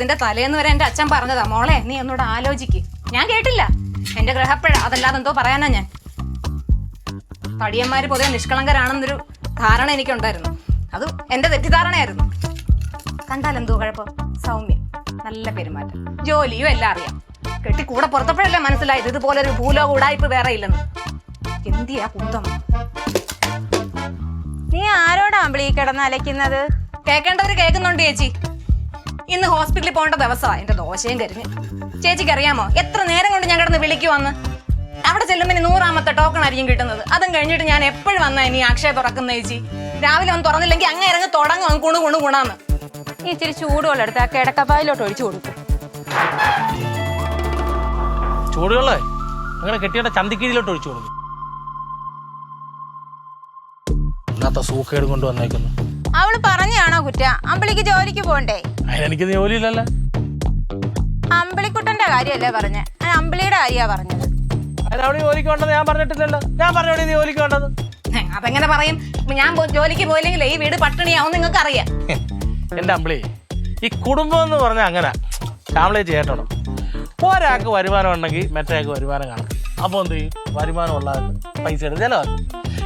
നിശ്ചയത്തിന്റെ തലേന്ന് വരെ എന്റെ അച്ഛൻ പറഞ്ഞതാ. മോളെ നീ ഒന്നുകൂടെ ആലോചിക്ക്. ഞാൻ കേട്ടില്ല. എന്റെ ഗ്രഹപ്പഴ അതല്ലാതെ എന്തോ പറയാനാ ഞാൻ. തടിയന്മാര് പൊതുവെ നിഷ്കളങ്കരാണെന്നൊരു ധാരണ എനിക്കുണ്ടായിരുന്നു. അത് എന്റെ തെറ്റിദ്ധാരണയായിരുന്നു. കണ്ടാൽ എന്തോ കുഴപ്പം? സൗമ്യം. നല്ല പെരുമാറ്റം. ജോലിയും എല്ലാം അറിയാം. കെട്ടി കൂടെ പുറത്തപ്പോഴല്ലേ മനസ്സിലായത്? ഇതുപോലെ ഒരു ഭൂലോക ഉടായ്പ് വേറെ ഇല്ലെന്ന്. എന്തിയാ കുന്തം? നീ ആരോടാ അമ്പിളി കിടന്ന് അലയ്ക്കുന്നത്? കേൾക്കേണ്ടവര് കേൾക്കുന്നുണ്ട് ചേച്ചി. ഇന്ന് ഹോസ്പിറ്റലിൽ പോകേണ്ട ദിവസമാണ് എന്റെ ദോശയും കരിഞ്ഞ്. ചേച്ചിക്ക് അറിയാമോ? എത്ര നേരം കൊണ്ട് ഞാൻ കിടന്ന് വിളിക്കുവന്ന്? അവിടെ ചെല്ലുമ്പോൾ ഇനി നൂറാമത്തെ ടോക്കൺ ആയിരിക്കും കിട്ടുന്നത്. അതും കഴിഞ്ഞിട്ട് ഞാൻ എപ്പോഴും വന്നാ ഇനി അക്ഷയ തുറക്കുന്ന ചേച്ചി. രാവിലെ ഒന്ന് തുറന്നില്ലെങ്കിൽ അങ്ങ് ഇറങ്ങി തുടങ്ങും കുണു കുണു കുണാന്ന്. ഈ ഇച്ചിരി ചൂടുവെള്ളം എടുത്ത് ആ കിടക്കപ്പായിലോട്ട് ഒഴിച്ചു കൊടുക്കും. ചൂടുവെള്ളേ അങ്ങനെ കെട്ടിയുടെ ചന്തിക്കീഴിലോട്ട് ഒഴിച്ചു കൊടുക്കും. ഇന്നത്തെ സൂക്കേട് കൊണ്ട് വന്നേക്കുന്നു. അവൾ പറഞ്ഞാണോ കുറ്റ? അമ്പിളിക്ക് ജോലിക്ക് പോണ്ടേ? എനിക്ക് ജോലിയില്ലല്ലോ. അമ്പിളിക്കുട്ടന്റെ കാര്യല്ലേ പറഞ്ഞേ? ഞാൻ അമ്പിളിയുടെ കാര്യാ പറഞ്ഞത്. അതിനവിടെ ജോലിക്ക് വേണ്ടത് ഞാൻ പറഞ്ഞിട്ടില്ലല്ലോ. ഞാൻ പറഞ്ഞോളി നീ ജോലിക്ക് വേണ്ടത് അതെങ്ങനെ പറയും? ഞാൻ ജോലിക്ക് പോയില്ലെങ്കിൽ ഈ വീട് പട്ടിണിയാവും നിങ്ങൾക്ക് അറിയാം എന്റെ അമ്പിളി ഈ കുടുംബം എന്ന് പറഞ്ഞാൽ അങ്ങനെ. ഫാമിലി ചേട്ടണം ഒരാൾക്ക് വരുമാനം ഉണ്ടെങ്കിൽ മറ്റേക്ക് വരുമാനം കാണും. അപ്പോൾ എന്ത് ചെയ്യും? വരുമാനം ഉള്ള പൈസ എടുത്ത് ചിലവാക്കും.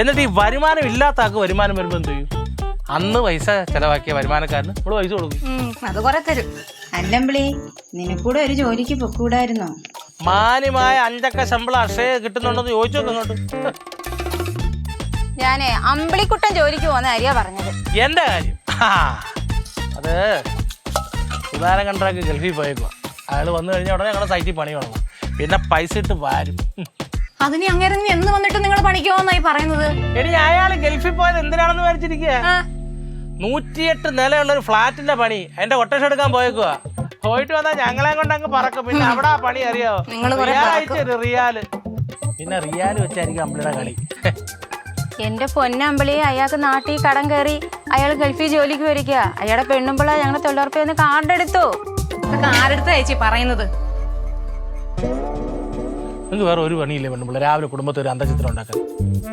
എന്നിട്ട് ഈ വരുമാനം ഇല്ലാത്ത ആൾക്ക് വരുമാനം വരുമ്പോൾ എന്ത് ചെയ്യും? അന്ന് പൈസ ചെലവാക്കിയ വരുമാനക്കാരന് നമ്മൾ പൈസ കൊടുക്കും. അത് കൊറേ തരും. അല്ലമ്പിളി നിനക്കൂടെ ഒരു ജോലിക്ക് പൊക്കൂടായിരുന്നോ? മാന്യമായ അഞ്ചക്ക ശമ്പളം അക്ഷയ കിട്ടുന്നുണ്ടെന്ന് ചോദിച്ചു ഇങ്ങോട്ട്. ഞാനേ അമ്പിളിക്കുട്ടൻ ജോലിക്ക് പോകുന്ന കാര്യ പറഞ്ഞത്. എന്റെ കാര്യം? ആ, അത് സുധാരൻ കണ്ടാക്ക് ഗൾഫിൽ പോയേക്കുക അയാൾ വന്നു കഴിഞ്ഞാൽ ഉടനെ ഞങ്ങളുടെ സൈറ്റിൽ പണി തുടങ്ങും. പിന്നെ പൈസ ഇട്ട് വാരും. അതിന് അങ്ങനെ എന്ന് വന്നിട്ട് നിങ്ങൾ പണിക്കുമോന്നായി പറയുന്നത്? എടി അയാൾ ഗൾഫിൽ പോയത് എന്തിനാണെന്ന് വിചാരിച്ചിരിക്കുക ആ, നൂറ്റിയെട്ട് നിലയുള്ള ഒരു ഫ്ലാറ്റിന്റെ പണി. എന്റെ കൊട്ടേഷൻ എടുക്കാൻ പോയേക്കുക പോയിട്ട് വന്നാൽ ഞങ്ങളെ കൊണ്ട് അങ്ങ് പറക്കും. പിന്നെ അവിടെ ആ പണി അറിയാവോ റിയാൽ. പിന്നെ റിയാൽ വെച്ചായിരിക്കും അമ്പിളിയുടെ കളി. എന്റെ പൊന്നമ്പിളി അയാൾക്ക് നാട്ടിൽ കടം കയറി അയാൾ ഗൾഫിൽ ജോലിക്ക് വരിക അയാളുടെ പെണ്ണുമ്പിള ഞങ്ങളെ തൊഴിലുറപ്പ് കാർഡ് എടുത്തു കാർഡെടുത്ത അയച്ചി ചേച്ചി പറയുന്നത്. നിങ്ങൾക്ക് വേറെ ഒരു പണിയില്ലേ പെണ്ണുമ്പിള്ള? രാവിലെ കുടുംബത്തെ ഒരു അന്തചിത്രം ഉണ്ടാക്കാൻ.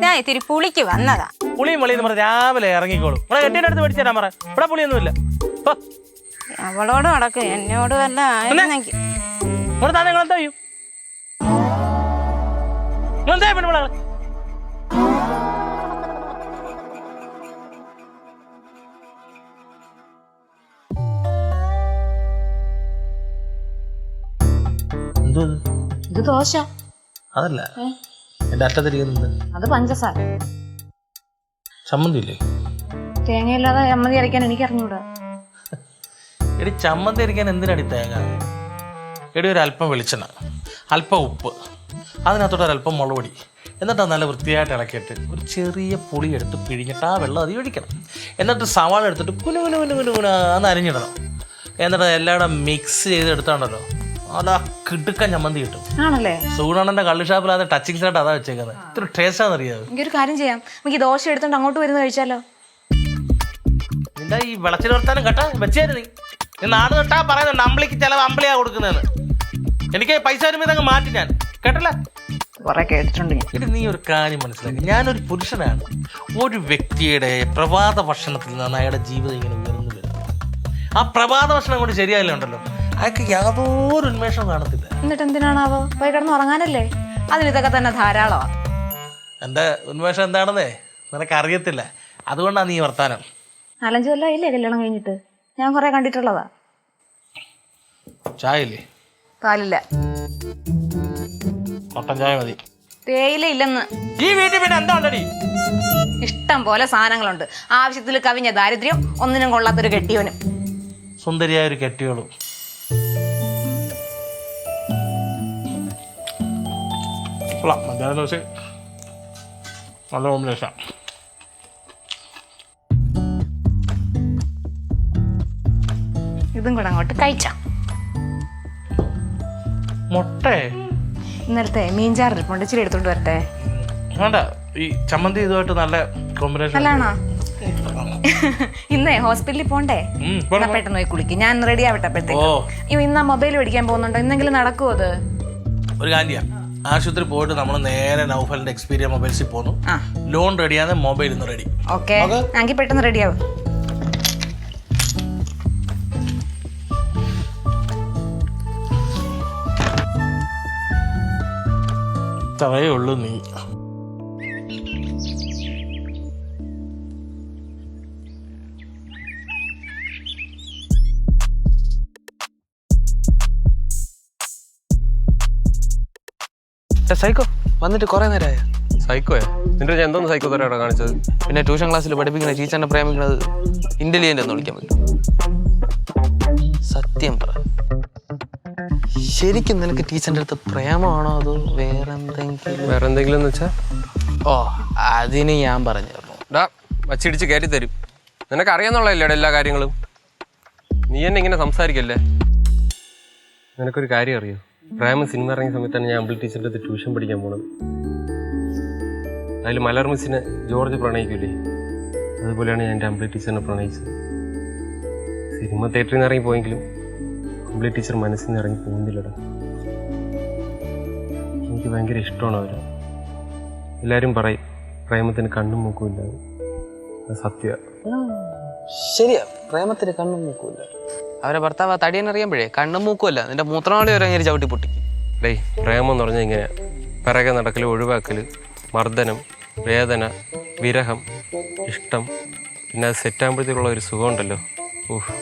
ഞാൻ ഇത്തിരി പുളിക്ക് വന്നതാ. പുളിയും വെളിയും എന്ന് പറഞ്ഞാൽ രാവിലെ ഇറങ്ങിക്കോളും. ഇവിടെ കെട്ടിയുടെ അടുത്ത് മേടിച്ചു തരാൻ പറ. ഇവിടെ പുളിയൊന്നുമില്ല. അവളോട് നടക്കും. എന്നോട് വല്ല ഇവിടെ താൻ നിങ്ങൾ എന്താ ചെയ്യും എന്താ? ഇത്? ദോശ. അതല്ല. എന്റെ അറ്റത്തിരിക്കുന്നത് അത് പഞ്ചസാര. ചമ്മന്തി ഇല്ലേ തേങ്ങയില്ലാതെ ചമ്മന്തി അരയ്ക്കാൻ എനിക്ക് അറിഞ്ഞൂടാ എടി ചമ്മന്തി അരയ്ക്കാൻ എന്തിനടി തേങ്ങ? എടി ഒരു അല്പം വെളിച്ചെണ്ണ അല്പം ഉപ്പ് അതിനകത്തോട്ട് ഒരല്പം മുളക് പൊടി. എന്നിട്ട് നല്ല വൃത്തിയായിട്ട് ഇളക്കിയിട്ട് ഒരു ചെറിയ പുളി എടുത്ത് പിഴിഞ്ഞിട്ട് ആ വെള്ളം അതി ഒഴിക്കണം. എന്നിട്ട് സവാള എടുത്തിട്ട് കുനു കുനു കുനു കുനു കുന എന്ന് അരിഞ്ഞിടണം എന്നിട്ട് എല്ലാം കൂടെ മിക്സ് ചെയ്ത് എടുത്താണ്ടല്ലോ അതാ കിടുക്കൻ ചമ്മന്തി കിട്ടും. ആണല്ലേ? സൂണണ്ണന്റെ കള്ളി ഷാപ്പിൽ അത് ടച്ചിങ് സായിട്ട് അതാ വെച്ചേക്കുന്നത് ഇത്ര ടേസ്റ്റ് ടേസ്റ്റാണെന്ന് അറിയാമോ എനിക്കൊരു കാര്യം ചെയ്യാം. നമുക്ക് ഈ ദോശ എടുത്തോണ്ട് അങ്ങോട്ട് വരുന്ന കഴിച്ചാലോ? നിന്റെ ഈ വിളച്ചിൽ വർത്താനം കേട്ടാ? വെച്ചേര് നീ. നീ നാട് തൊട്ടാ പറയുന്നുണ്ട് അമ്പിളിക്ക് ചിലവ് അമ്പിളിയാ കൊടുക്കുന്നതെന്ന് എനിക്ക് പൈസ വരുമ്പോൾ ഇതങ്ങ് മാറ്റി ഞാൻ. കേട്ടല്ലേ? കുറെ കേട്ടിട്ടുണ്ട് ഞാൻ. ഇത് നീ ഒരു കാര്യം മനസ്സിലാക്കി. ഞാനൊരു പുരുഷനാണ്. ഒരു വ്യക്തിയുടെ പ്രഭാത ഭക്ഷണത്തിൽ നിന്നാണ് അയാളുടെ ജീവിതം ഇങ്ങനെ ഉയർന്നു വരുന്നത് ആ പ്രഭാത ഭക്ഷണം കൊണ്ട് ശരിയായില്ല ഉണ്ടല്ലോ അയാൾക്ക് യാതൊരു ഉന്മേഷം കാണത്തില്ല. എന്നിട്ട് എന്തിനാണാവോ പോയി കിടന്ന് ഉറങ്ങാനല്ലേ? അതിന് ഇതൊക്കെ തന്നെ ധാരാളമാ. എന്റെ ഉന്മേഷം എന്താണെന്നേ? നിനക്ക് അറിയത്തില്ല അതുകൊണ്ടാണ് നീ വർത്താനം. നാലഞ്ച് കൊല്ലം ഇല്ലേ കല്യാണം കഴിഞ്ഞിട്ട്? ഞാൻ കുറെ കണ്ടിട്ടുള്ളതാ. ചായ ഇല്ലേ പാലില്ല. മട്ടൻ ചായ മതി. തേയില ഇല്ലെന്ന്. ഈ വീട്ടിൽ പിന്നെ എന്താ ഉണ്ടടി ഇഷ്ടം പോലെ സാധനങ്ങളുണ്ട്. ആവശ്യത്തിൽ കവിഞ്ഞ ദാരിദ്ര്യം ഒന്നിനും കൊള്ളാത്തൊരു കെട്ടിയോനും സുന്ദരിയായ ഒരു കെട്ടിയോളും. കൊള്ളാം മധ്യാഹ്ന ദിവസം നല്ല കോമ്പിനേഷൻ ഇതും കൂടെ അങ്ങോട്ട് കഴിച്ചാം. മുട്ട? ഇന്നലത്തെ മീൻചാറ് ഇരിപ്പുണ്ട്. ഇച്ചിരി എടുത്തോണ്ട് വരട്ടെ. വേണ്ട. ഈ ചമ്മന്തി ഇതുമായിട്ട് നല്ല കോമ്പിനേഷൻ നല്ലാണോ ഇന്നേ ഹോസ്പിറ്റലിൽ പോണ്ടേ? എന്നാ പെട്ടെന്ന് പോയി കുളിക്കും. ഞാൻ റെഡി ആവട്ടെ അപ്പോഴത്തേക്ക്. ഇന്ന് മൊബൈൽ മേടിക്കാൻ പോകുന്നുണ്ടോ? ഇന്നെങ്കിലും നടക്കുമോ അത്? ഒരു കാര്യ ആശുപത്രി പോയിട്ട് നമ്മൾ നേരെ നൗഫലിന്റെ എക്സ്പീരിയ മൊബൈൽസിൽ പോന്നു. ലോൺ റെഡിയാണ് മൊബൈൽ ഇന്ന് റെഡി ഓക്കെ. ഞങ്ങൾക്ക് പെട്ടെന്ന് റെഡിയാവും ഇത്രയേ ഉള്ളൂ നീ. സൈക്കോ വന്നിട്ട് കുറെ നേരമായ സൈക്കോയോ? നിന്റെ ഞാൻ എന്തോന്ന് സൈക്കോ തരാടാ കാണിച്ചത്. പിന്നെ ട്യൂഷൻ ക്ലാസ്സിൽ പഠിപ്പിക്കുന്ന ടീച്ചറിനെ പ്രേമിക്കുന്നത് ഇന്റലിജന്റ് എന്ന് വിളിക്കാൻ പറ്റും. സത്യം പറ. ശരിക്കും നിനക്ക് ടീച്ചറിന്റെ അടുത്ത് പ്രേമമാണോ അതോ വേറെ എന്തെങ്കിലും വേറെ എന്തെങ്കിലും എന്ന് വെച്ചാ? ഓ അതിന് ഞാൻ പറഞ്ഞു ഡാ വച്ചിടിച്ച് കയറ്റി തരും. നിനക്ക് അറിയാന്നുള്ളതല്ലേ എല്ലാ കാര്യങ്ങളും? നീ എന്നെ ഇങ്ങനെ സംസാരിക്കല്ലേ? നിനക്കൊരു കാര്യം അറിയോ? പ്രേമ സിനിമ ഇറങ്ങിയ സമയത്താണ് ഞാൻ അമ്പിൾ ടീച്ചറിന്റെ അടുത്ത് ട്യൂഷൻ പഠിക്കാൻ പോണത്. അതിൽ മലർ മിസ്സിനെ ജോർജ് പ്രണയിക്കൂലേ? അതുപോലെയാണ് ഞാൻ എന്റെ അമ്പിളി ടീച്ചറിനെ പ്രണയിച്ചത്. സിനിമ തിയേറ്ററിൽ നിന്ന് ഇറങ്ങി പോയെങ്കിലും അമ്പിളി ടീച്ചർ മനസ്സിൽ നിന്ന് ഇറങ്ങി പോകുന്നില്ലടാ. എനിക്ക് ഭയങ്കര ഇഷ്ടമാണ് അവരെ. എല്ലാവരും പറയും പ്രേമത്തിന് കണ്ണും മൂക്കുമില്ല സത്യ ശരിയാ. പ്രേമത്തിന് കണ്ണും മൂക്കൂല അവരെ ഭർത്താവ് ആ തടിയൻ അറിയുമ്പോഴേ കണ്ണും മൂക്കുമല്ല നിന്റെ മൂത്രനാളി വരെ അങ്ങനെ ചവിട്ടി പൊട്ടിക്കും ഡേയ് പ്രേമം എന്ന് പറഞ്ഞാൽ ഇങ്ങനെ പിറകെ നടക്കൽ ഒഴിവാക്കൽ മർദ്ദനം വേദന വിരഹം ഇഷ്ടം. പിന്നെ അത് സെറ്റാകുമ്പോഴത്തേക്കുള്ള ഒരു സുഖമുണ്ടല്ലോ. ഊഹ്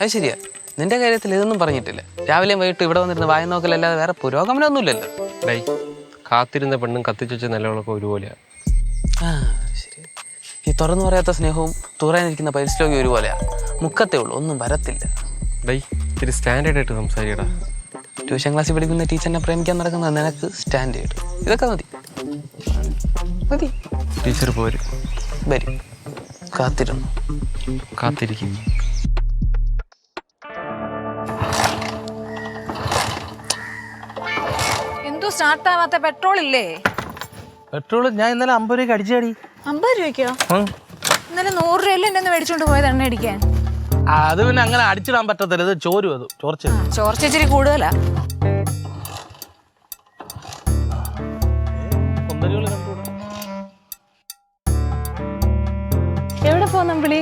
അത് ശരിയാ. നിന്റെ കാര്യത്തിൽ ഇതൊന്നും പറഞ്ഞിട്ടില്ല. രാവിലെയും വൈകിട്ട് ഇവിടെ വന്നിരുന്ന് വായ നോക്കലല്ലാതെ വേറെ പുരോഗമനമൊന്നുമില്ലല്ലോ. ഡേയ് കാത്തിരുന്ന പെണ്ണും കത്തിച്ചു വെച്ച നിലവിളൊക്കെ ഒരുപോലെയാണ് ഈ തുറന്നു പറയാത്ത സ്നേഹവും തുറന്നിരിക്കുന്ന പരിശ്ലോകി ഒരുപോലെയാ മുക്കത്തേ ഉള്ളൂ ഒന്നും വരത്തില്ല. ഇത്തിരി സ്റ്റാൻഡേർഡ് ആയിട്ട് സംസാരിക്കടാ. ട്യൂഷൻ ക്ലാസ്സിൽ പഠിക്കുന്ന ടീച്ചറിനെ പ്രേമിക്കാൻ നടക്കുന്നത് നിനക്ക് സ്റ്റാൻഡേർഡ് ഇതൊക്കെ മതി. മതി. ടീച്ചർ പോരും. വരും. കാത്തിരുന്നു. കാത്തിരിക്കും. എന്തോ സ്റ്റാർട്ട് ആവാത്ത പെട്രോൾ ഇല്ലേ? പെട്രോൾ ഞാൻ ഇന്നലെ അമ്പത് രൂപ അടിച്ചാടി. അമ്പത് രൂപയ്ക്കോ? ഇന്നലെ നൂറ് രൂപയല്ലേ എന്നെ ഒന്ന് മേടിച്ചോണ്ട് പോയത് എണ്ണ അടിക്കാൻ? അത് പിന്നെ അങ്ങനെ അടിച്ചിടാൻ പറ്റത്തില്ല. ഇത് ചോരും അത് ചോർച്ച ചോർച്ച ഇച്ചിരി കൂടുതലാ. എവിടെ പോന്ന വിളി?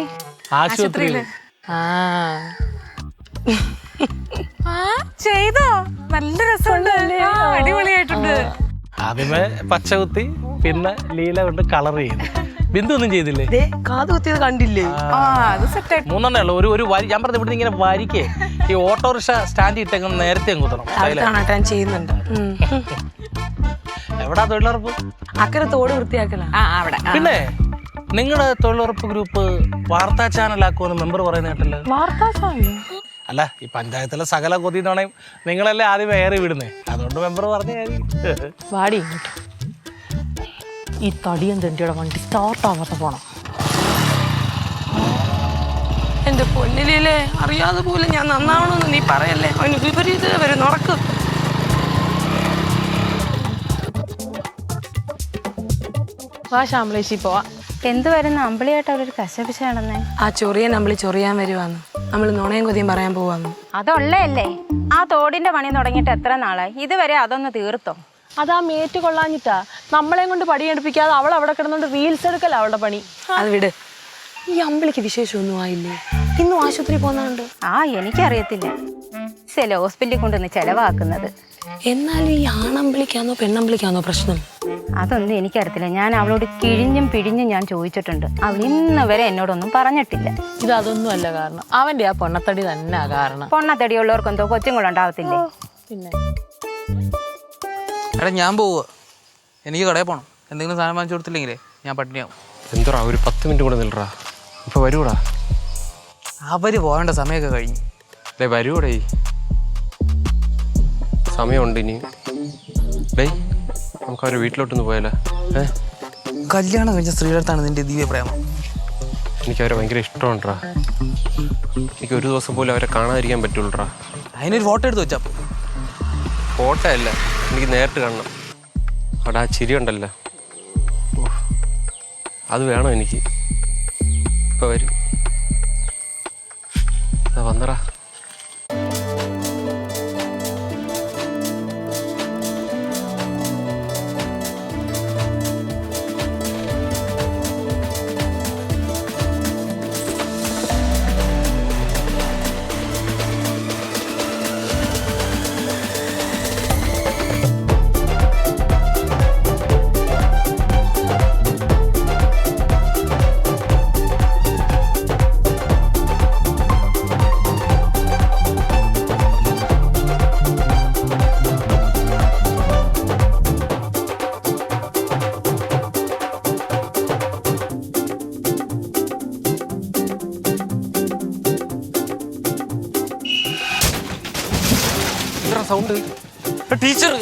ആശുപത്രിയിൽ ആ. ചെയ്തോ? നല്ല രസമുണ്ട്. ആ, അടിപൊളിയായിട്ടുണ്ട്. ആദ്യമേ പച്ച കുത്തി പിന്നെ ലീല കൊണ്ട് കളർ ചെയ്യുന്നു. ബിന്ദു ഒന്നും ചെയ്തില്ലേ? കാത് കുത്തിയത് കണ്ടില്ലേ? ആ. അത് സെറ്റ് മൂന്നെണ്ണേ ഉള്ളു. ഒരു ഒരു വരി ഞാൻ പറഞ്ഞു ഇവിടുന്ന് ഇങ്ങനെ വരിക്കേ. ഈ ഓട്ടോറിക്ഷ സ്റ്റാൻഡ് ഇട്ടേക്കുന്ന നേരത്തെ അങ്ങ് കുത്തണം. ചെയ്യുന്നുണ്ട്. എവിടാ തൊഴിലുറപ്പ്? അക്കരെ തോട് വൃത്തിയാക്കല. ആ അവിടെ. പിന്നെ നിങ്ങളുടെ തൊഴിലുറപ്പ് ഗ്രൂപ്പ് വാർത്താ ചാനൽ ആക്കുമെന്ന് മെമ്പർ പറയുന്ന കേട്ടല്ലോ. വാർത്താ ചാനൽ അല്ല ഈ പഞ്ചായത്തിലെ സകല കൊതിന്നോണയും നിങ്ങളല്ലേ ആദ്യം ഏറി വിടുന്നേ. അതുകൊണ്ട് മെമ്പർ പറഞ്ഞ കാര്യം വാടി ഇങ്ങോട്ട്. ഈ തടിയൻ തെണ്ടിയുടെ വണ്ടി സ്റ്റാർട്ട് പോണം. എന്റെ പൊന്നിലേ അറിയാതെ പോലും ഞാൻ നന്നാവണമെന്ന് നീ പറയല്ലേ? അവന് വിപരീത വരും നടക്കും വാ ശ്യാമളേശി പോവാ. എന്ത് വരുന്ന അമ്പിളിയായിട്ട് അവരൊരു കശപിശാണെന്നേ ആ ചൊറിയൻ നമ്മൾ ചൊറിയാൻ വരുവാന്ന്. നമ്മൾ നുണയും കൊതിയും പറയാൻ പോവാന്ന്. അതുള്ളല്ലേ ആ തോടിന്റെ പണി തുടങ്ങിയിട്ട് എത്ര നാളായി? ഇതുവരെ അതൊന്ന് തീർത്തോ? അതാ മേറ്റ് കൊള്ളാഞ്ഞിട്ടാ. നമ്മളെയും കൊണ്ട് പടി എടുപ്പിക്കാതെ അവൾ അവിടെ കിടന്നുകൊണ്ട് റീൽസ് എടുക്കല അവളുടെ പണി. അത് വിട്. ഈ അമ്പിളിക്ക് വിശേഷമൊന്നും ആയില്ലേ? ഇന്നും ആശുപത്രി പോകുന്നുണ്ട് ആ എനിക്കറിയത്തില്ല. ചില ഹോസ്പിറ്റലിൽ കൊണ്ടുവന്ന് ചെലവാക്കുന്നത്. എന്നാലും ഈ ആണമ്പിളിക്കാന്നോ പെണ്ണമ്പിളിക്കാന്നോ പ്രശ്നം? അതൊന്നും എനിക്കറിയത്തില്ല. ഞാൻ അവളോട് കിഴിഞ്ഞും പിഴിഞ്ഞും ഞാൻ ചോദിച്ചിട്ടുണ്ട്. അവൾ ഇന്ന് വരെ എന്നോടൊന്നും പറഞ്ഞിട്ടില്ല. ഇത് അതൊന്നും അല്ല കാരണം. അവന്റെ ആ പൊണ്ണത്തടി തന്നെ കാരണം. പൊണ്ണത്തടി ഉള്ളവർക്ക് എന്തോ കൊച്ചുങ്ങളുണ്ടാവത്തില്ലേ? പിന്നെ? എടാ ഞാൻ പോവുക എനിക്ക് കടയിൽ പോണം. എന്തെങ്കിലും സാധനം വാങ്ങിച്ചു കൊടുത്തില്ലെങ്കിലേ ഞാൻ പട്ടിണിയാവും. എന്തോടാ ഒരു പത്ത് മിനിറ്റ് കൂടെ നിൽറാ. ഇപ്പൊ വരൂടാ അവർ പോകേണ്ട സമയമൊക്കെ കഴിഞ്ഞു. ഡേ വരൂടേ സമയമുണ്ട് ഇനി. ഡേയ് നമുക്ക് അവരെ വീട്ടിലോട്ടൊന്ന് പോയാലോ? ഏ? കല്യാണം കഴിഞ്ഞ സ്ത്രീയുടെ നിന്റെ ദിവ്യ പ്രേമം? എനിക്ക് അവരെ ഭയങ്കര ഇഷ്ടമുണ്ടാ എനിക്ക് ഒരു ദിവസം പോലും അവരെ കാണാതിരിക്കാൻ പറ്റുള്ളൂടാ. അതിനൊരു ഫോട്ടോ എടുത്ത് വെച്ചാ ഫോട്ടോ അല്ല എനിക്ക് നേരിട്ട് കാണണം. അവിടെ ആ ചിരി ഉണ്ടല്ലോ. അത് വേണം എനിക്ക്? ഇപ്പൊ വരും. ദാ വന്നടാ സൗണ്ട് ടീച്ചർ